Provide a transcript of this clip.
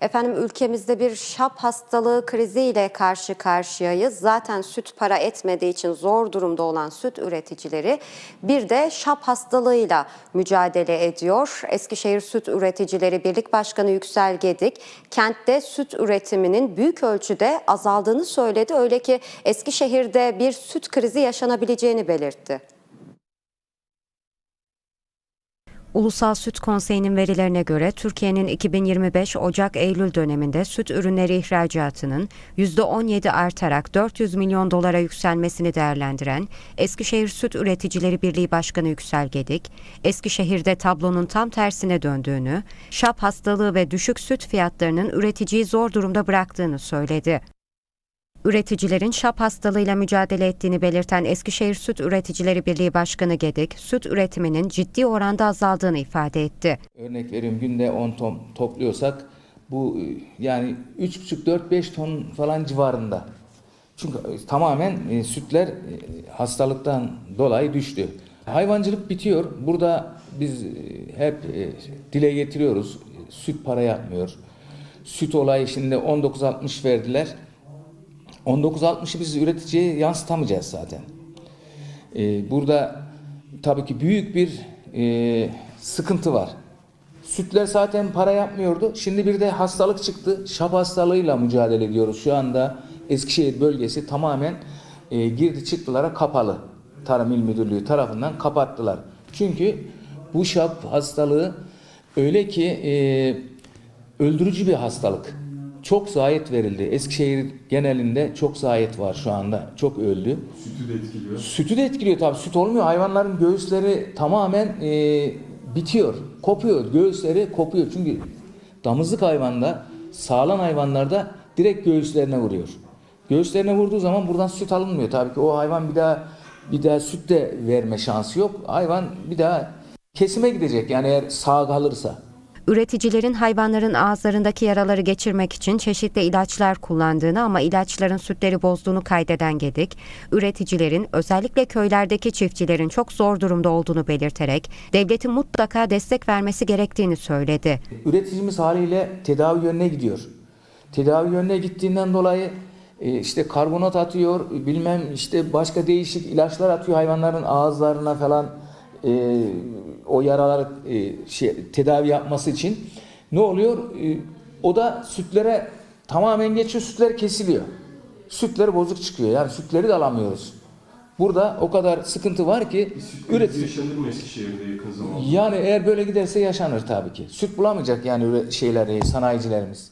Efendim ülkemizde bir şap hastalığı kriziyle karşı karşıyayız. Zaten süt para etmediği için zor durumda olan süt üreticileri bir de şap hastalığıyla mücadele ediyor. Eskişehir Süt Üreticileri Birlik Başkanı Yüksel Gedik kentte süt üretiminin büyük ölçüde azaldığını söyledi. Öyle ki Eskişehir'de bir süt krizi yaşanabileceğini belirtti. Ulusal Süt Konseyi'nin verilerine göre Türkiye'nin 2025 Ocak-Eylül döneminde süt ürünleri ihracatının %17 artarak 400 milyon dolara yükselmesini değerlendiren Eskişehir Süt Üreticileri Birliği Başkanı Yüksel Gedik, Eskişehir'de tablonun tam tersine döndüğünü, şap hastalığı ve düşük süt fiyatlarının üreticiyi zor durumda bıraktığını söyledi. Üreticilerin şap hastalığıyla mücadele ettiğini belirten Eskişehir Süt Üreticileri Birliği Başkanı Gedik, süt üretiminin ciddi oranda azaldığını ifade etti. Örnek veriyorum günde 10 ton topluyorsak bu yani 3,5-4-5 ton falan civarında. Çünkü e, tamamen e, sütler e, hastalıktan dolayı düştü. Hayvancılık bitiyor. Burada biz e, hep e, dile getiriyoruz. E, Süt para yapmıyor. Süt olayı şimdi 19.60 verdiler. 19.60'ı biz üreticiye yansıtamayacağız zaten. Ee, burada tabii ki büyük bir e, sıkıntı var. Sütler zaten para yapmıyordu. Şimdi bir de hastalık çıktı. Şap hastalığıyla mücadele ediyoruz. Şu anda Eskişehir bölgesi tamamen e, girdi çıktılara kapalı. Tarım İl Müdürlüğü tarafından kapattılar. Çünkü bu şap hastalığı öyle ki e, öldürücü bir hastalık. Çok zayet verildi. Eskişehir genelinde çok zayet var şu anda. Çok öldü. Sütü de etkiliyor. Sütü de etkiliyor tabii. Süt olmuyor. Hayvanların göğüsleri tamamen e, bitiyor. Kopuyor. Göğüsleri kopuyor. Çünkü damızlık hayvanda, sağlam hayvanlarda direkt göğüslerine vuruyor. Göğüslerine vurduğu zaman buradan süt alınmıyor. Tabii ki o hayvan bir daha bir daha süt de verme şansı yok. Hayvan bir daha kesime gidecek. Yani eğer sağ kalırsa. Üreticilerin hayvanların ağızlarındaki yaraları geçirmek için çeşitli ilaçlar kullandığını ama ilaçların sütleri bozduğunu kaydeden Gedik, üreticilerin özellikle köylerdeki çiftçilerin çok zor durumda olduğunu belirterek devletin mutlaka destek vermesi gerektiğini söyledi. Üreticimiz haliyle tedavi yönüne gidiyor. Tedavi yönüne gittiğinden dolayı e, işte karbonat atıyor, bilmem işte başka değişik ilaçlar atıyor hayvanların ağızlarına falan e, o yaraları e, şey, tedavi yapması için. Ne oluyor? E, o da sütlere tamamen geçiyor, sütler kesiliyor. Sütleri bozuk çıkıyor. Yani sütleri de alamıyoruz. Burada o kadar sıkıntı var ki krizi yaşanır mı Eskişehir'de yakın zamanda? yani eğer böyle giderse yaşanır tabii ki. Süt bulamayacak yani üre- şeyler, e, sanayicilerimiz.